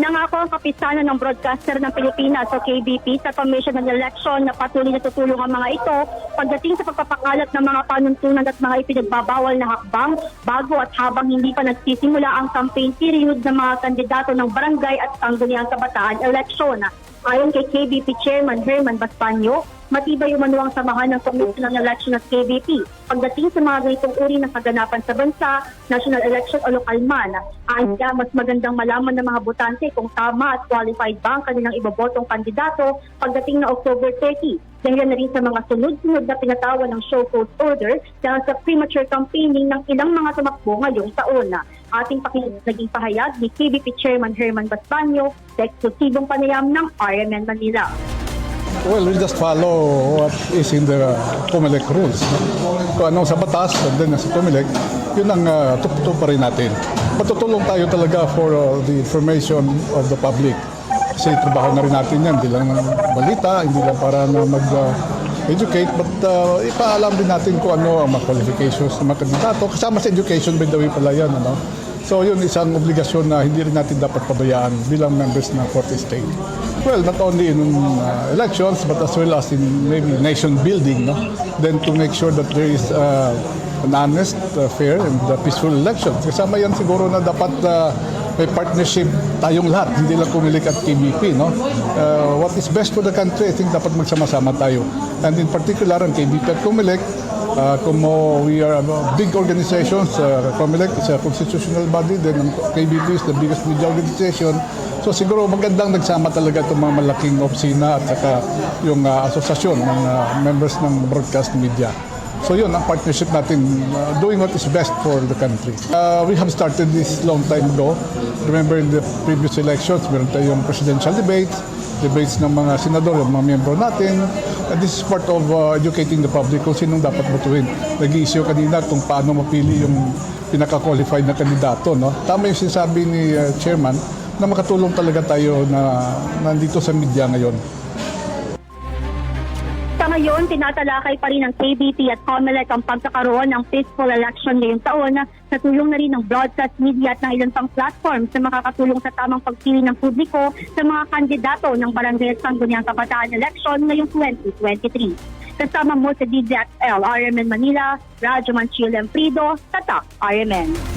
Nangako ang kapisanan ng broadcaster ng Pilipinas o KBP sa Commission on Election na patuloy na tutulong ang mga ito pagdating sa pagpapakalat ng mga panuntunan at mga ipinagbabawal na hakbang bago at habang hindi pa nagsisimula ang campaign period ng mga kandidato ng barangay at sangguniang kabataan eleksyon. Ayon kay KBP Chairman Herman Baspanyo, matibay umano ang samahan ng Commission on Election at KBP pagdating sa mga ganitong uri ng kaganapan sa bansa, national election o lokal man. Ayon niya, mas magandang malaman ng mga botante kung tama at qualified ba ang kanilang ibobotong kandidato pagdating na October 30. Dahil na rin sa mga sunod-sunod na pinatawa ng show code order dahil sa premature campaigning ng ilang mga tumakbo ngayong taon. Ating pakinig naging pahayag ni KBP Chairman Herman Basbanyo sa eksklusibong panayam ng RMN Manila. Well, we just follow what is in the COMELEC rules. Kung ano sa batas, and then sa COMELEC, yun ang uh, tututo pa rin natin. Patutulong tayo talaga for uh, the information of the public. Kasi trabaho na rin natin yan, hindi lang balita, hindi lang para na mag-educate, but uh, ipaalam din natin kung ano ang mga qualifications ng mga kandidato. Kasama sa education, by the way pala yan. Ano? So yun isang obligasyon na hindi rin natin dapat pabayaan bilang members ng 40 state. Well, not only in uh, elections but as well as in maybe nation building, no? Then to make sure that there is uh, an honest, uh, fair and uh, peaceful election. Kasama yan siguro na dapat uh, may partnership tayong lahat, hindi lang Kumilik at KBP, no? Uh, what is best for the country, I think dapat magsama-sama tayo. And in particular, ang KBP at Kumilik, Uh, como we are uh, big organizations, uh, COMELEC is a constitutional body, then ang KBP is the biggest media organization. So siguro magandang nagsama talaga itong mga malaking opisina at saka yung uh, asosasyon ng uh, members ng broadcast media. So yun, ang partnership natin, uh, doing what is best for the country. Uh, we have started this long time ago. Remember in the previous elections, meron tayong presidential debates, debates ng mga senador, yung mga miyembro natin. And this is part of uh, educating the public kung sinong dapat botuhin. Nag-issue kanina kung paano mapili yung pinaka-qualified na kandidato. No? Tama yung sinasabi ni uh, Chairman na makatulong talaga tayo na nandito sa media ngayon. Ngayon, tinatalakay pa rin ng KBP at COMELEC ang pagkakaroon ng peaceful election ngayong taon sa tulong na rin ng broadcast media at ng ilang pang platforms na makakatulong sa tamang pagpili ng publiko sa mga kandidato ng Barangay Sangguniang Kabataan Election ngayong 2023. Kasama mo sa DZXL, RMN Manila, Radyo Manchil Emprido, Tatak, RMN.